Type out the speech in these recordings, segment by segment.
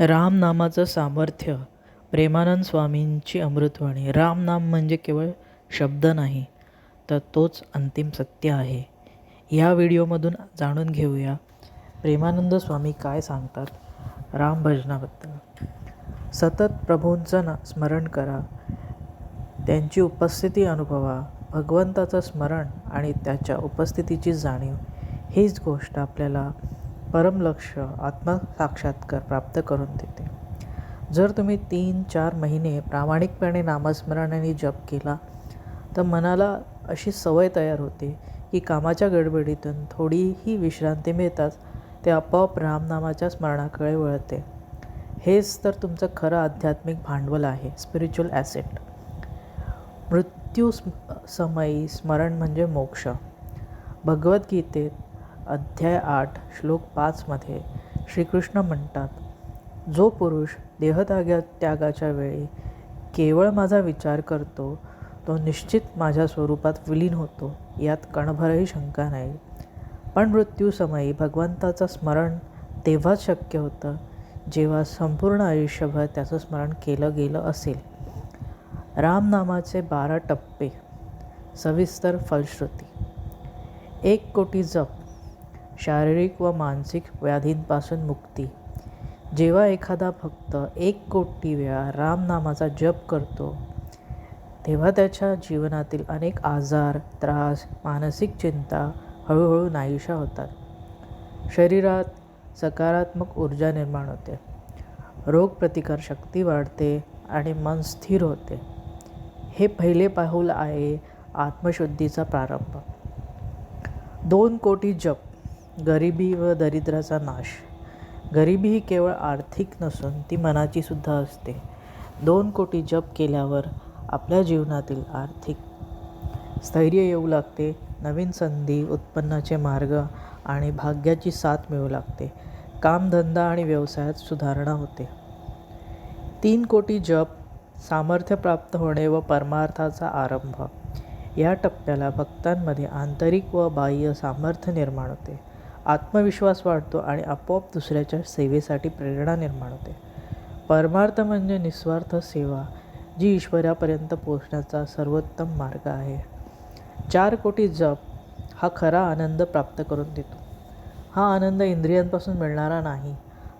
रामनामाचं सामर्थ्य प्रेमानंद स्वामींची अमृतवाणी. रामनाम म्हणजे केवळ शब्द नाही तर तोच अंतिम सत्य आहे. ह्या व्हिडिओमधून जाणून घेऊया प्रेमानंद स्वामी काय सांगतात राम भजनाबद्दल. सतत प्रभूंचं ना स्मरण करा. त्यांची उपस्थिती अनुभवा. भगवंताचं स्मरण आणि त्याच्या उपस्थितीची जाणीव हीच गोष्ट आपल्याला परमलक्ष आत्मसाक्षात्कार प्राप्त करून देते. जर तुम्ही तीन चार महिने प्रामाणिकपणे नामस्मरण आणि जप केला तर मनाला अशी सवय तयार होते की कामाच्या गडबडीतून थोडीही विश्रांती मिळताच ते आपोआप रामनामाच्या स्मरणाकडे वळते. हेच तर तुमचं खरं आध्यात्मिक भांडवल आहे स्पिरिच्युअल ॲसेट मृत्यू स्म समयी स्मरण म्हणजे मोक्ष. भगवद्गीतेत अध्याय आठ श्लोक पाचमध्ये श्रीकृष्ण म्हणतात जो पुरुष देहत्यागा त्यागाच्या वेळी केवळ माझा विचार करतो तो निश्चित माझ्या स्वरूपात विलीन होतो यात कणभरही शंका नाही. पण मृत्यूसमयी भगवंताचं स्मरण तेव्हाच शक्य होतं जेव्हा संपूर्ण आयुष्यभर त्याचं स्मरण केलं गेलं असेल. रामनामाचे बारा टप्पे सविस्तर फलश्रुती. एक कोटी जप शारीरिक व मानसिक व्याधींपासून मुक्ती. जेव्हा एखादा भक्त एक कोटी वेळा रामनामाचा जप करतो तेव्हा त्याच्या जीवनातील अनेक आजार त्रास मानसिक चिंता हळूहळू नाहीशा होतात. शरीरात सकारात्मक ऊर्जा निर्माण होते. रोगप्रतिकारशक्ती वाढते आणि मन स्थिर होते. हे पहिले पाऊल आहे आत्मशुद्धीचा प्रारंभ. दोन कोटी जप गरिबी व दरिद्राचा नाश. गरिबी ही केवळ आर्थिक नसून ती मनाची सुद्धा असते. दोन कोटी जप केल्यावर आपल्या जीवनातील आर्थिक स्थैर्य येऊ लागते नवीन संधी उत्पन्नाचे मार्ग आणि भाग्याची साथ मिळू लागते. कामधंदा आणि व्यवसायात सुधारणा होते. तीन कोटी जप सामर्थ्य प्राप्त होणे व परमार्थाचा आरंभ. या टप्प्याला भक्तांमध्ये आंतरिक व बाह्य सामर्थ्य निर्माण होते. आत्मविश्वास वाढतो आणि आपोआप दुसऱ्याच्या सेवेसाठी प्रेरणा निर्माण होते. परमार्थ म्हणजे निस्वार्थ सेवा जी ईश्वरापर्यंत पोहोचण्याचा सर्वोत्तम मार्ग आहे. चार कोटी जप हा खरा आनंद प्राप्त करून देतो. हा आनंद इंद्रियांपासून मिळणारा नाही.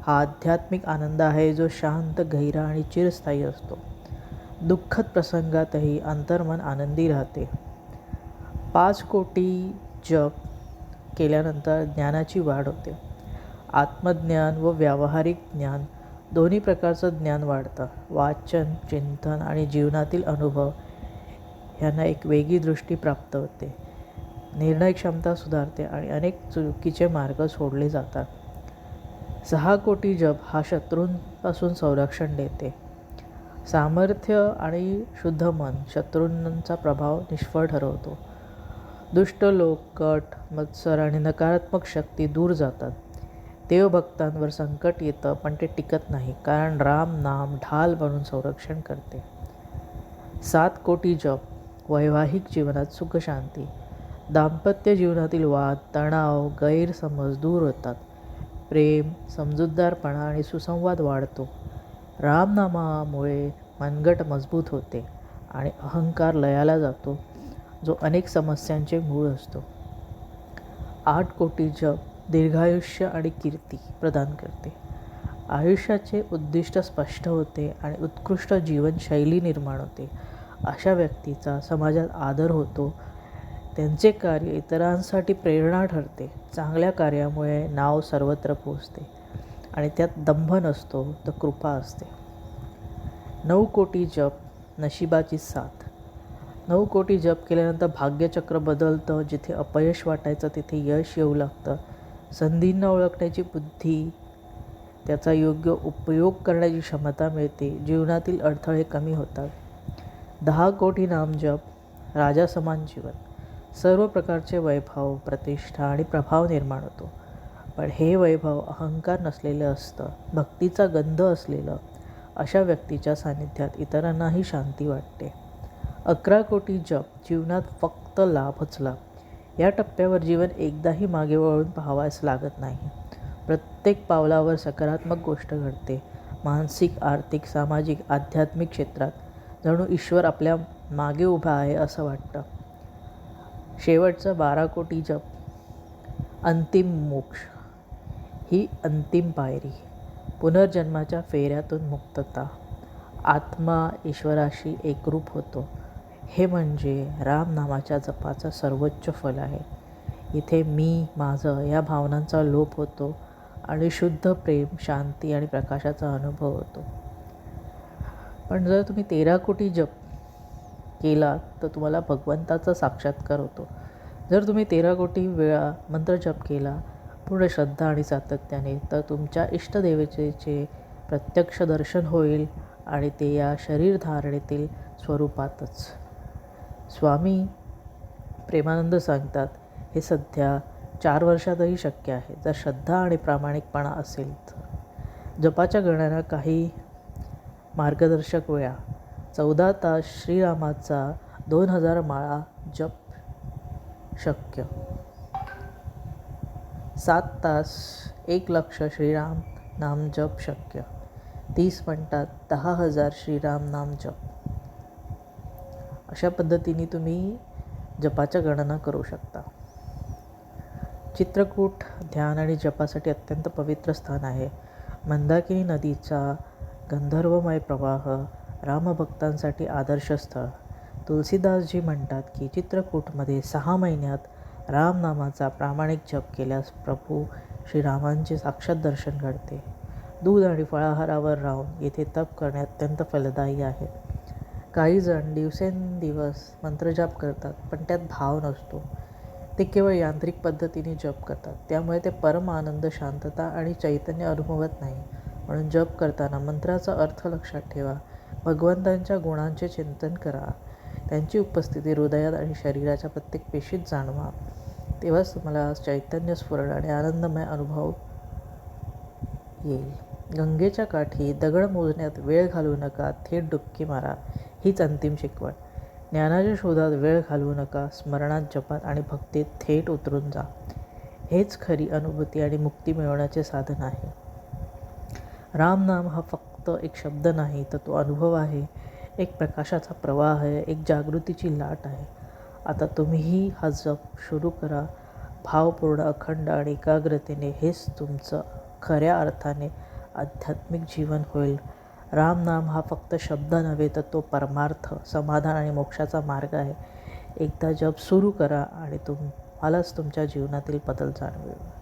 हा आध्यात्मिक आनंद आहे जो शांत गहिरा आणि चिरस्थायी असतो. दुःखद प्रसंगातही अंतर्मन आनंदी राहते. पाच कोटी जप केल्यानंतर ज्ञानाची वाढ होते. आत्मज्ञान व व्यावहारिक ज्ञान दोन्ही प्रकारचं ज्ञान वाढतं. वाचन चिंतन आणि जीवनातील अनुभव यांना एक वेगळी दृष्टी प्राप्त होते. निर्णय क्षमता सुधारते आणि अनेक चुकीचे मार्ग सोडले जातात. सहा कोटी जप हा शत्रूंपासून संरक्षण देते. सामर्थ्य आणि शुद्ध मन शत्रूंचा प्रभाव निष्फळ ठरवतो. दुष्ट लोक कट मत्सर आणि नकारात्मक शक्ती दूर जातात. देवभक्तांवर संकट येतं पण ते टिकत नाही कारण राम नाम ढाल बनून संरक्षण करते. सात कोटी जप वैवाहिक जीवनात सुखशांती दाम्पत्य जीवनातील वाद तणाव गैरसमज दूर होतात. प्रेम समजूतदारपणा आणि सुसंवाद वाढतो. रामनामामुळे मनगट मजबूत होते आणि अहंकार लयाला जातो. जो अनेक समस्यांचे मूळ असतो. आठ कोटी जप दीर्घायुष्य आणि कीर्ती प्रदान करते. आयुष्याचे उद्दिष्ट स्पष्ट होते आणि उत्कृष्ट जीवनशैली निर्माण होते. अशा व्यक्तीचा समाजात आदर होतो. त्यांचे कार्य इतरांसाठी प्रेरणा ठरते. चांगल्या कार्यामुळे नाव सर्वत्र पोचते आणि त्यात दंभ नसतो तर कृपा असते. नऊ कोटी जप नशिबाची साथ. नऊ कोटी जप केल्यानंतर भाग्यचक्र बदलतं जिथे अपयश वाटायचं तिथे यश येऊ लागतं. संधींना ओळखण्याची बुद्धी त्याचा योग्य उपयोग करण्याची क्षमता मिळते. जीवनातील अडथळे कमी होतात. दहा कोटी नामजप राजासमान जीवन. सर्व प्रकारचे वैभव प्रतिष्ठा आणि प्रभाव निर्माण होतो. पण हे वैभव अहंकार नसलेलं असतं भक्तीचा गंध असलेलं. अशा व्यक्तीच्या सानिध्यात इतरांनाही शांती वाटते. अकरा कोटी जप जीवनात फक्त लाभच लाभ या टप्प्यावर जीवन एकदाही मागे वळून पाहावयास लागत नाही. प्रत्येक पावलावर सकारात्मक गोष्ट घडते. मानसिक आर्थिक सामाजिक आध्यात्मिक क्षेत्रात जणू ईश्वर आपल्या मागे उभा आहे असं वाटतं. शेवटचं बारा कोटी जप. अंतिम मोक्ष. ही अंतिम पायरी. पुनर्जन्माच्या फेऱ्यातून मुक्तता. आत्मा ईश्वराशी एकरूप होतो. हे म्हणजे रामनामाच्या जपाचं सर्वोच्च फल आहे. इथे मी माझं या भावनांचा लोप होतो आणि शुद्ध प्रेम शांती आणि प्रकाशाचा अनुभव होतो. पण जर तुम्ही तेरा कोटी जप केला तर तुम्हाला भगवंताचा साक्षात्कार होतो. जर तुम्ही तेरा कोटी वेळा मंत्र जप केला पूर्ण श्रद्धा आणि सातत्याने तर तुमच्या इष्टदेवतेचे प्रत्यक्ष दर्शन होईल आणि ते या शरीरधारणेतील स्वरूपातच. स्वामी प्रेमानंद सांगतात हे सध्या चार वर्षातही शक्य आहे. जर श्रद्धा आणि प्रामाणिकपणा असेल तर. जपाच्या गणना काही मार्गदर्शक वेळा. चौदा तास श्रीरामाचा दोन हजार माळा जप शक्य. सात तास एक लक्ष श्रीराम नाम जप शक्य. तीस मिनटात दहा हजार श्रीराम नाम जप. अशा पद्धतीने तुम्ही जपाच्या गणना करू शकता. चित्रकूट ध्यान आणि जपासाठी अत्यंत पवित्र स्थान आहे. मंदाकिनी नदीचा गंधर्वमय प्रवाह रामभक्तांसाठी आदर्श स्थळ. तुलसीदासजी म्हणतात की चित्रकूटमध्ये सहा महिन्यात रामनामाचा प्रामाणिक जप केल्यास प्रभू श्रीरामांचे साक्षात दर्शन घडते. दूध आणि फळाहारावर राहून येथे तप करणे अत्यंत फलदायी आहे. काही जण दिवसेंदिवस मंत्रजाप करतात पण त्यात भाव नसतो. ते केवळ यांत्रिक पद्धतीने जप करतात. त्यामुळे ते परम आनंद शांतता आणि चैतन्य अनुभवत नाही. म्हणून जप करताना मंत्राचा अर्थ लक्षात ठेवा. भगवंतांच्या गुणांचे चिंतन करा. त्यांची उपस्थिती हृदयात आणि शरीराच्या प्रत्येक पेशीत जाणवा. तेव्हाच तुम्हाला चैतन्य स्फुरण आणि आनंदमय अनुभव येईल. गंगेच्या काठी दगड मोजण्यात वेळ घालवू नका. थेट डुबकी मारा. हीच अंतिम शिकवण. ज्ञानाच्या शोधात वेळ घालवू नका स्मरणात जपात आणि भक्तीत थेट उतरून जा. हेच खरी अनुभूती आणि मुक्ती मिळवण्याचे साधन आहे. रामनाम हा फक्त एक शब्द नाही तर तो अनुभव आहे एक प्रकाशाचा प्रवाह आहे एक जागृतीची लाट आहे. आता तुम्हीही हा जप सुरू करा. भावपूर्ण अखंड आणि एकाग्रतेने हेच तुमचं खऱ्या अर्थाने आध्यात्मिक जीवन होईल. रामनाम हा फक्त शब्द नव्हे तर तो परमार्थ समाधान आणि मोक्षाचा मार्ग आहे. एकदा जप सुरू करा आणि तुम्हालाच तुमच्या जीवनातील बदल जाणवेल.